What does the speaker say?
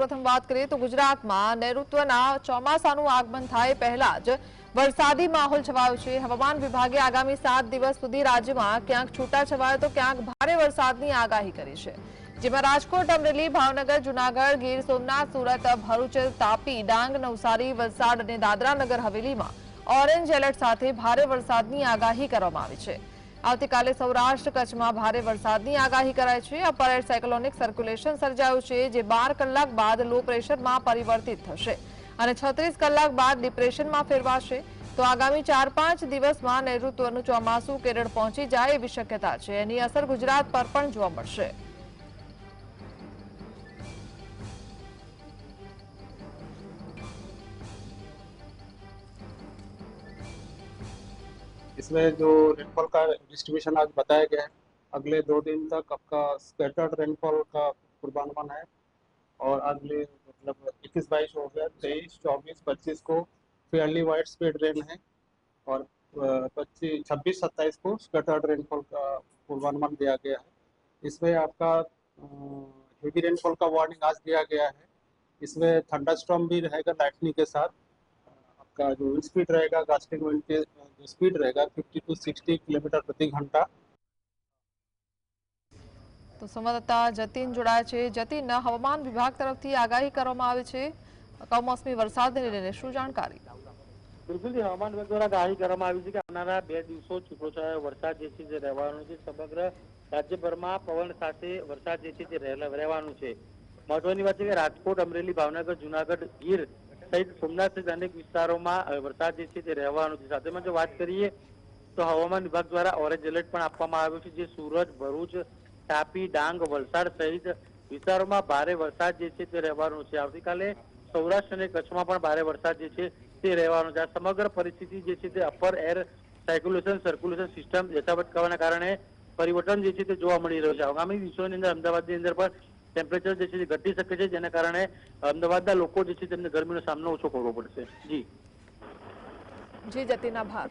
પ્રથમ વાત કરીએ તો ગુજરાતમાં નેરુત્વના ચોમાસાનું આગમન થાયે પેલા જ વરસાદી માહોલ છવાયો છે હવામાન વિભાગે આગામી 7 દિવસ સુધી રાજ્યમાં ક્યાંક છૂટાછવાયા તો ક્યાંક ભારે વરસાદની આગાહી કરી છે જેમાં રાજકોટ, અમરેલી, ભાવનગર, જૂનાગઢ, ગીર સોમનાથ, સુરત, ભરૂચ, તાપી, ડાંગ, નવસારી, વસાડ અને દાદરાનગર હવેલીમાં ઓરેન્જ એલર્ટ સાથે ભારે વરસાદની આગાહી કરવામાં આવી છે આવતીકાલે સૌરાષ્ટ્ર કચ્છમાં ભારે વરસાદની આગાહી કરાઈ છે અપર એર સાયક્લોનિક સર્ક્યુલેશન સર્જાયું છે જે બાર કલાક બાદ લો પ્રેશરમાં પરિવર્તિત થશે અને છત્રીસ કલાક બાદ ડિપ્રેશનમાં ફેરવાશે તો આગામી ચાર પાંચ દિવસમાં નૈઋત્યનું ચોમાસું કેરળ પહોંચી જાય એવી શક્યતા છે એની અસર ગુજરાત પર પણ જોવા મળશે इसमें जो रेनफॉल का डिस्ट्रीब्यूशन आज बताया गया है अगले दो दिन तक आपका स्कैटर्ड रेनफॉल का पूर्वानुमान है और अगले मतलब इक्कीस बाईस हो गया तेईस चौबीस पच्चीस को फेयरली वाइड स्पीड रेन है और पच्चीस छब्बीस सत्ताईस को स्कैटर्ड रेनफॉल का पूर्वानुमान दिया गया है इसमें आपका हेवी रेनफॉल का वार्निंग आज दिया गया है इसमें थंडरस्टॉर्म भी रहेगा लाइटनिंग के साथ કાજો સ્પીડ રહેગા કાસ્ટિંગમેન્ટ કે સ્પીડ રહેગા 52 60 કિલોમીટર પ્રતિ કલાક તો સમવતા જતીન જોડાય છે જતીન હવામાન વિભાગ તરફથી આગાહી કરવામાં આવી છે કવમાંસમી વરસાદ નીલે શું જાણકારી બિલ્લીજી હવામાન વિભાગ દ્વારા આહી કરવામાં આવી છે કે અમારા બે દિવસો છૂછરાય વરસાદ જે થી રહેવાનો છે સમગ્ર રાજ્ય પરમાં પવન સાથે વરસાદ જે થી રહેવાનો છે મટોની વાત છે કે રાજકોટ અમરેલી ભાવનગર જૂનાગઢ ગીર સાઈટ સોમનાથ સે અનેક વિસ્તારોમાં વર્તાજે છે જે રહેવાનું છે સાથેમાં જે વાત કરીએ તો હવામાન વિભાગ દ્વારા ઓરેન્જ એલર્ટ પણ આપવામાં આવે છે જે સુરત ભરૂચ તાપી ડાંગ વલસાડ સહિત વિસ્તારોમાં ભારે વરસાદ જે છે તે રહેવાનું છે આવતીકાલે સૌરાષ્ટ્ર અને કચ્છમાં પણ ભારે વરસાદ જે છે તે રહેવાનું છે આ સમગ્ર પરિસ્થિતિ જે છે કે upper air circulation circulation system જે સાટકવાના કારણે પરિવર્તન જે છે તે જોવા મળી રહ્યો છે આવગમી દિવસોની અંદર અમદાવાદની અંદર પર ટેમ્પરેચર જે છે તે ઘટી શકે છે જેના કારણે અમદાવાદના લોકો જે છે તેમને ગરમીનો સામનો ઓછો કરવો પડશે જી જી જતીન આભાર